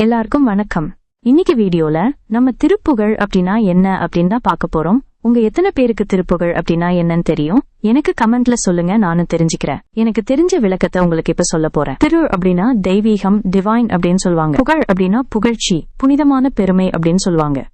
எல்லாருக்கும் வணக்கம். இன்னைக்கு வீடியோல நம்ம திருப்புகழ் அப்படின்னா என்ன அப்படின்னு தான் பார்க்க போறோம். உங்க எத்தனை பேருக்கு திருப்புகழ் அப்படின்னா என்னன்னு தெரியும். எனக்கு கமெண்ட்ல சொல்லுங்க நானும் தெரிஞ்சுக்கிறேன். எனக்கு தெரிஞ்ச விளக்கத்தை உங்களுக்கு இப்ப சொல்ல போறேன். திரு அப்படின்னா தெய்வீகம் டிவைன் அப்படின்னு சொல்லுவாங்க. புகழ் அப்படின்னா புகழ்ச்சி புனிதமான பெருமை அப்படின்னு சொல்லுவாங்க.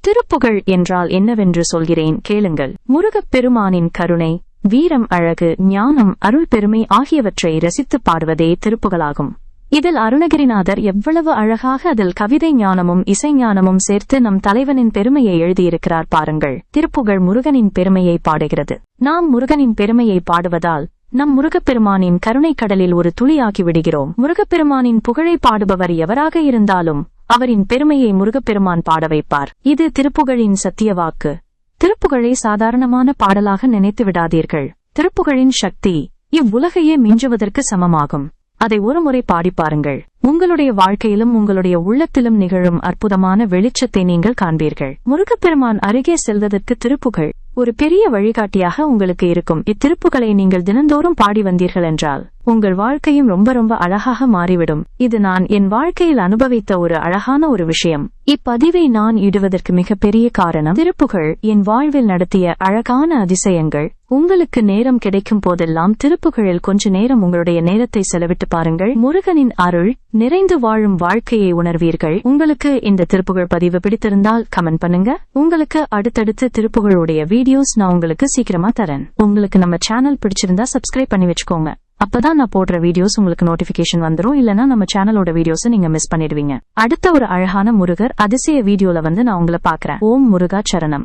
திருப்புகழ் என்றால் என்னவென்று சொல்கிறேன் கேளுங்கள். முருகப் பெருமானின் கருணை வீரம் அழகு ஞானம் அருள் பெருமை ஆகியவற்றை ரசித்து பாடுவதே திருப்புகழாகும். இதில் அருணகிரிநாதர் எவ்வளவு அழகாக அதில் கவிதை ஞானமும் இசை ஞானமும் சேர்த்து நம் தலைவனின் பெருமையை எழுதியிருக்கிறார் பாருங்கள். திருப்புகழ் முருகனின் பெருமையை பாடுகிறது. நாம் முருகனின் பெருமையை பாடுவதால் நம் முருகப்பெருமானின் கருணை கடலில் ஒரு துளியாகி விடுகிறோம். முருகப்பெருமானின் புகழை பாடுபவர் எவராக இருந்தாலும் அவரின் பெருமையை முருகப்பெருமான் பாட வைப்பார். இது திருப்புகழின் சத்திய வாக்கு. திருப்புகழை சாதாரணமான பாடலாக நினைத்து விடாதீர்கள். திருப்புகழின் சக்தி இவ்வுலகையே மிஞ்சுவதற்கு சமமாகும். அதை ஒருமுறை பாடி பாருங்கள். உங்களுடைய வாழ்க்கையிலும் உங்களுடைய உள்ளத்திலும் நிகழும் அற்புதமான வெளிச்சத்தை நீங்கள் காண்பீர்கள். முருகப்பெருமான் அருகே செல்வதற்கு திருப்புகள் ஒரு பெரிய வழிகாட்டியாக உங்களுக்கு இருக்கும். இத்திருப்புகளை நீங்கள் தினந்தோறும் பாடி வந்தீர்கள் என்றால் உங்கள் வாழ்க்கையும் ரொம்ப ரொம்ப அழகாக மாறிவிடும். இது நான் என் வாழ்க்கையில் அனுபவித்த ஒரு அழகான ஒரு விஷயம். இப்பதிவை நான் இடுவதற்கு மிகப்பெரிய காரணம் திருப்புகள் என் வாழ்வில் நடத்திய அழகான அதிசயங்கள். உங்களுக்கு நேரம் கிடைக்கும் போதெல்லாம் திருப்புகழில் கொஞ்ச நேரம் உங்களுடைய நேரத்தை செலவிட்டு பாருங்கள். முருகனின் அருள் நிறைந்து வாழும் வாழ்க்கையை உணர்வீர்கள். உங்களுக்கு இந்த திருப்புகழ் பதிவு பிடித்திருந்தால் கமெண்ட் பண்ணுங்க. உங்களுக்கு அடுத்தடுத்து திருப்புகழுடைய வீடியோஸ் நான் உங்களுக்கு சீக்கிரமா தரேன். உங்களுக்கு நம்ம சேனல் பிடிச்சிருந்தா சப்ஸ்கிரைப் பண்ணி வச்சுக்கோங்க. அப்பதான் நான் போடுற வீடியோஸ் உங்களுக்கு நோட்டிபிகேஷன் வந்துரும். இல்லனா நம்ம சேனலோட வீடியோஸ் நீங்க மிஸ் பண்ணிடுவீங்க. அடுத்த ஒரு அழகான முருகர் அதிசய வீடியோல வந்து நான் உங்களை பாக்குறேன் ஓம் முருகா சரணம்.